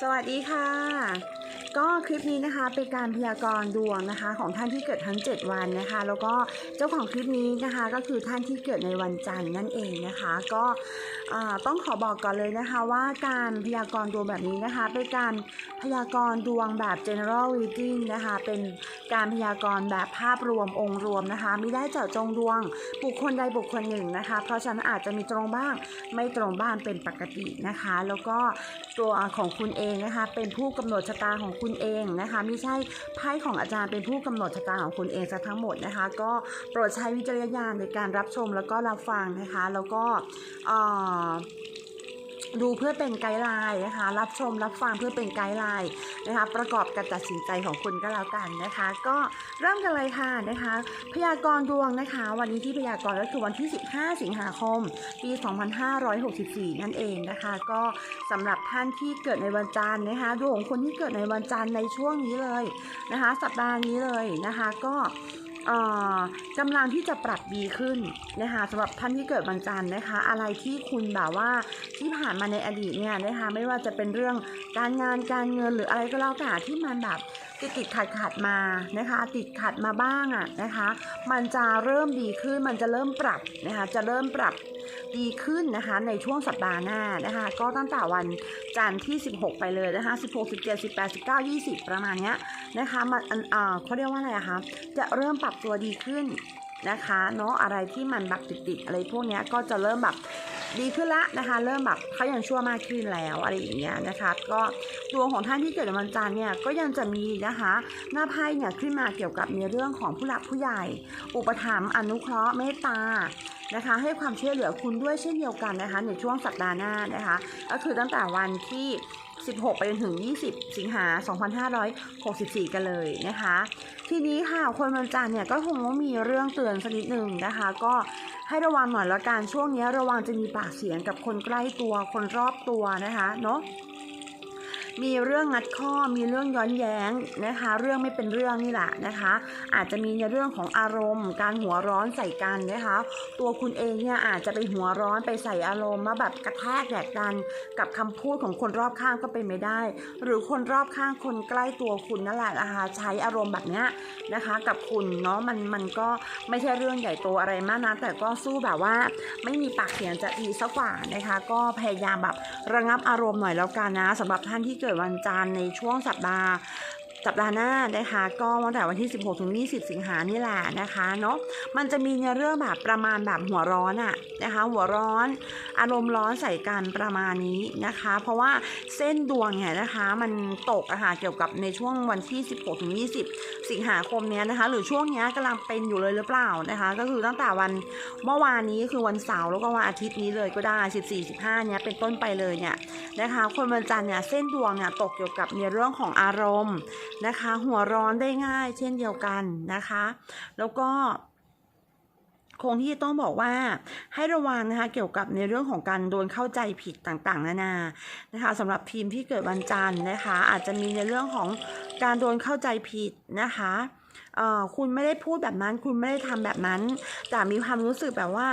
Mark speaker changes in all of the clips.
Speaker 1: สวัสดีค่ะ ก็คลิปนี้นะคะเป็นการพยากรณ์ดวงนะคะ ของท่านที่เกิดทั้ง 7 วันนะคะ แล้วก็เจ้าของคลิปนี้นะคะ ก็คือท่านที่เกิดในวันจันทร์นั่นเองนะคะ ก็ต้องขอบอกก่อนเลยนะคะว่าการพยากรณ์ดวงแบบนี้นะคะ เป็นการพยากรณ์ดวงแบบ general reading นะคะ เป็นการพยากรณ์แบบภาพรวมองค์รวมนะคะ ไม่ได้เจาะจงดวงบุคคลใดบุคคลหนึ่งนะคะ เพราะฉะนั้นอาจจะมีตรงบ้างไม่ตรงบ้างเป็นปกตินะคะ แล้วก็ตัวของคุณเองนะคะ เป็นผู้กำหนดชะตาของคุณเองนะคะไม่ใช่ไพ่ของอาจารย์เป็นผู้กำหนดชะตาของคุณเองซะทั้งหมดนะคะ ก็โปรดใช้วิจารณญาณในการรับชมแล้วก็รับฟังนะคะ แล้วก็ ดูเพื่อเป็นไกด์ไลน์นะคะ รับชมรับฟังเพื่อเป็นไกด์ไลน์นะคะ ประกอบการตัดสินใจของคุณก็แล้วกันนะคะ ก็เริ่มกันเลยค่ะนะคะ พยากรณ์ดวงนะคะ วันนี้ที่พยากรณ์ก็คือวันที่ 15 สิงหาคม ปี 2564 นั่นเองนะคะ ก็สำหรับท่านที่เกิดในวันจันทร์นะคะดวงของคนที่เกิดในวันจันทร์ในช่วงนี้เลยนะคะ สัปดาห์นี้เลยนะคะ ก็ กำลังที่จะปรับดีขึ้นนะคะสำหรับท่านที่เกิดวันจันทร์นะคะ อะไรที่คุณแบบว่าที่ผ่านมาในอดีตเนี่ยนะคะไม่ว่าจะเป็นเรื่องการงานการเงินหรืออะไรก็แล้วแต่ที่มันแบบติดติดขัดขัดมานะคะ ติดขัดมาบ้างอะนะคะ มันจะเริ่มดีขึ้นมันจะเริ่มปรับนะคะจะเริ่มปรับ ดีขึ้นนะคะในช่วงสัปดาห์หน้านะคะ ก็ตั้งแต่วันจันทร์ที่ 16 ไปเลยนะคะ 16 17 18 19 20 ประมาณเนี้ยนะคะมันอ่าเขาเรียกว่าอะไรคะจะเริ่มปรับตัวดีขึ้นนะคะเนาะอะไรที่มันแบบติดๆอะไรพวกนี้ก็จะเริ่มแบบดีขึ้นละนะคะ เริ่มแบบเขายังชั่วมากขึ้นแล้วอะไรอย่างเงี้ยนะคะ ก็ดวงของท่านที่เกิดในวันจันทร์เนี่ยก็ยังจะมีนะคะ หน้าไพ่เนี่ยขึ้นมาเกี่ยวกับในเรื่องของผู้หลักผู้ใหญ่ อุปถัมภ์อนุเคราะห์เมตตา นะคะ ให้ความช่วยเหลือคุณด้วยเช่นเดียวกันนะคะในช่วงสัปดาห์หน้านะคะ ก็คือตั้งแต่วันที่ 16 ไปจนถึง 20 สิงหา 2564 กันเลยนะคะ ทีนี้ค่ะคนวันจันทร์เนี่ยก็คงต้องมีเรื่องเตือนสักนิดหนึ่งนะคะ ก็ให้ระวังหน่อยละกันช่วงนี้ระวังจะมีปากเสียงกับคนใกล้ตัวคนรอบตัวนะคะเนาะ มีเรื่องงัดข้อมีเรื่องย้อนแย้งนะคะ เรื่องไม่เป็นเรื่องนี่แหละนะคะ อาจจะมีในเรื่องของอารมณ์ การหัวร้อนใส่กันนะคะ ตัวคุณเองเนี่ยอาจจะไปหัวร้อนไปใส่อารมณ์มาแบบกระแทกแดกดัน กับคำพูดของคนรอบข้างก็เป็นไม่ได้ หรือคนรอบข้างคนใกล้ตัวคุณนั่นแหละนะคะใช้อารมณ์แบบเนี้ยนะคะ กับคุณเนาะมันมันก็ไม่ใช่เรื่องใหญ่โตอะไรมากนะแต่ก็สู้แบบว่า ไม่มีปากเสียงจะดีสักกว่านะคะ ก็พยายามแบบระงับอารมณ์หน่อยแล้วกันนะสำหรับท่านที่เกิดวันจันทร์ในช่วงสัปดาห์ สัปดาห์หน้านะคะก็ตั้งแต่วันที่ 16ถึง20 สิงหานี่แหละนะคะเนาะมันจะมีในเรื่องแบบประมาณแบบหัวร้อนอะนะคะ หัวร้อน อารมณ์ร้อนใส่กันประมาณนี้นะคะ เพราะว่าเส้นดวงเนี่ยนะคะมันตกอะค่ะเกี่ยวกับในช่วงวันที่ 16ถึง20 สิงหาคมเนี้ยนะคะ หรือช่วงเนี้ยกำลังเป็นอยู่เลยหรือเปล่านะคะ ก็คือตั้งแต่วันเมื่อวานนี้คือวันเสาร์แล้วก็วันอาทิตย์นี้เลยก็ได้ 14 15เนี้ยเป็นต้นไปเลยเนี่ยนะคะ คนวันจันทร์เนี่ยเส้นดวงเนี่ยตกเกี่ยวกับในเรื่องของอารมณ์ นะคะ หัวร้อนได้ง่ายเช่นเดียวกันนะคะ แล้วก็คงที่จะต้องบอกว่าให้ระวังนะคะเกี่ยวกับในเรื่องของการโดนเข้าใจผิดต่างๆ นานานะคะสำหรับทีมที่เกิดวันจันทร์นะคะ อาจจะมีในเรื่องของการโดนเข้าใจผิดนะคะคุณไม่ได้พูดแบบนั้น คุณไม่ได้ทำแบบนั้น แต่มีความรู้สึกแบบว่า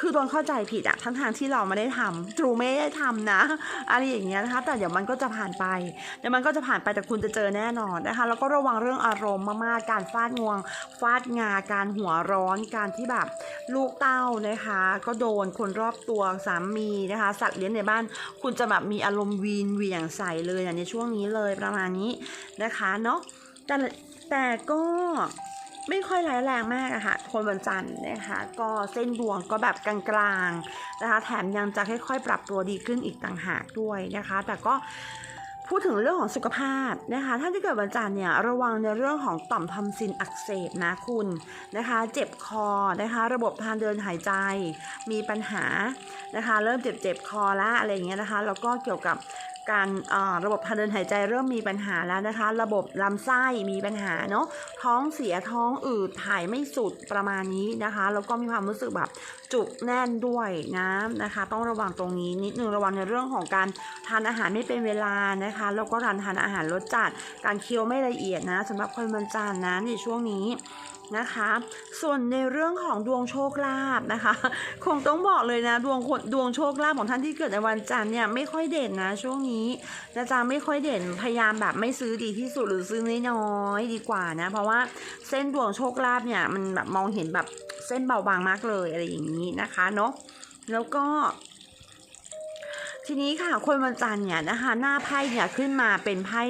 Speaker 1: คือโดนเข้าใจผิดอะทั้งทางที่เราไม่ได้ทำทรูไม่ได้ทำนะอะไรอย่างเงี้ยนะคะแต่เดี๋ยวมันก็จะผ่านไปเดี๋ยวมันก็จะผ่านไปแต่คุณจะเจอแน่นอนนะคะแล้วก็ระวังเรื่องอารมณ์มากๆการฟาดงวง ฟาดงาการหัวร้อนการที่แบบลูกเต้านะคะ ก็โดนคนรอบตัวสามีนะคะ สัตว์เลี้ยงในบ้าน คุณจะแบบมีอารมณ์วีนเหวี่ยงใส่เลยอะในช่วงนี้เลยประมาณนี้นะคะเนาะแต่แต่ก็ ไม่ค่อยร้ายแรงมากอะค่ะ คนวันจันทร์นะคะ ก็เส้นดวงก็แบบกลางๆนะคะ แถมยังจะค่อยๆ ปรับตัวดีขึ้นอีกต่างหากด้วยนะคะ แต่ก็พูดถึงเรื่องของสุขภาพนะคะ ท่านที่เกิดวันจันทร์เนี่ยระวังในเรื่องของต่อมทำซินอักเสบนะคุณนะคะ เจ็บคอนะคะ ระบบทางเดินหายใจ มีปัญหานะคะ เริ่มเจ็บเจ็บคอละอะไรอย่างเงี้ยนะคะ แล้วก็เกี่ยวกับ การระบบทางเดินหายใจเริ่มมีปัญหาแล้วนะคะ ระบบลำไส้มีปัญหาเนาะท้องเสียท้องอืดถ่ายไม่สุดประมาณนี้นะคะ แล้วก็มีความรู้สึกแบบจุกแน่นด้วยนะนะคะ ต้องระวังตรงนี้นิดนึงระวังในเรื่องของการทานอาหารไม่เป็นเวลานะคะแล้วก็การทานอาหารรสจัด การเคี้ยวไม่ละเอียดนะสำหรับคนวันจันทร์นะในช่วงนี้นะคะ ส่วนในเรื่องของดวงโชคลาภนะคะ คงต้องบอกเลยนะดวงคนดวงโชคลาภของท่านที่เกิดในวันจันทร์เนี่ยไม่ค่อยเด่นนะ ช่วงนี้นะจ๊ะไม่ค่อยเด่นพยายามแบบไม่ซื้อดีที่สุดหรือซื้อน้อยๆดีกว่านะ เพราะว่าเส้นดวงโชคลาภเนี่ยมันแบบมองเห็นแบบเส้นเบาบางมากเลยอะไรอย่างนี้นะคะเนาะแล้วก็ ทีนี้ค่ะคนวันจันทร์เนี่ยนะคะหน้าไพ่เนี่ยขึ้นมาเป็นไพ่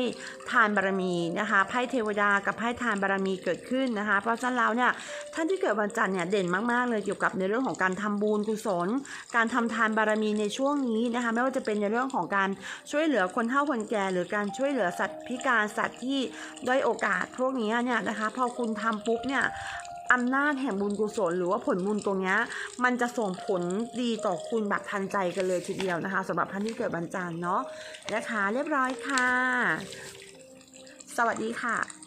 Speaker 1: ทานบารมีนะคะไพ่เทวดากับไพ่ทานบารมีเกิดขึ้นนะคะ เพราะฉะนั้นแล้วเนี่ยท่านที่เกิดวันจันทร์เนี่ยเด่นมากๆเลยเกี่ยวกับในเรื่องของการทำบุญกุศล การทำทานบารมีในช่วงนี้นะคะไม่ว่าจะเป็นในเรื่องของการช่วยเหลือคนเฒ่าคนแก่ หรือการช่วยเหลือสัตว์พิการสัตว์ที่ด้อยโอกาสพวกนี้เนี่ยนะคะพอคุณทำปุ๊บเนี่ย อำนาจแห่งบุญกุศลหรือว่าผลบุญตรงนี้มันจะส่งผลดีต่อคุณแบบทันใจกันเลยทีเดียวนะคะสำหรับท่านที่เกิดวันจันทร์เนาะนะคะเรียบร้อยค่ะ สวัสดีค่ะ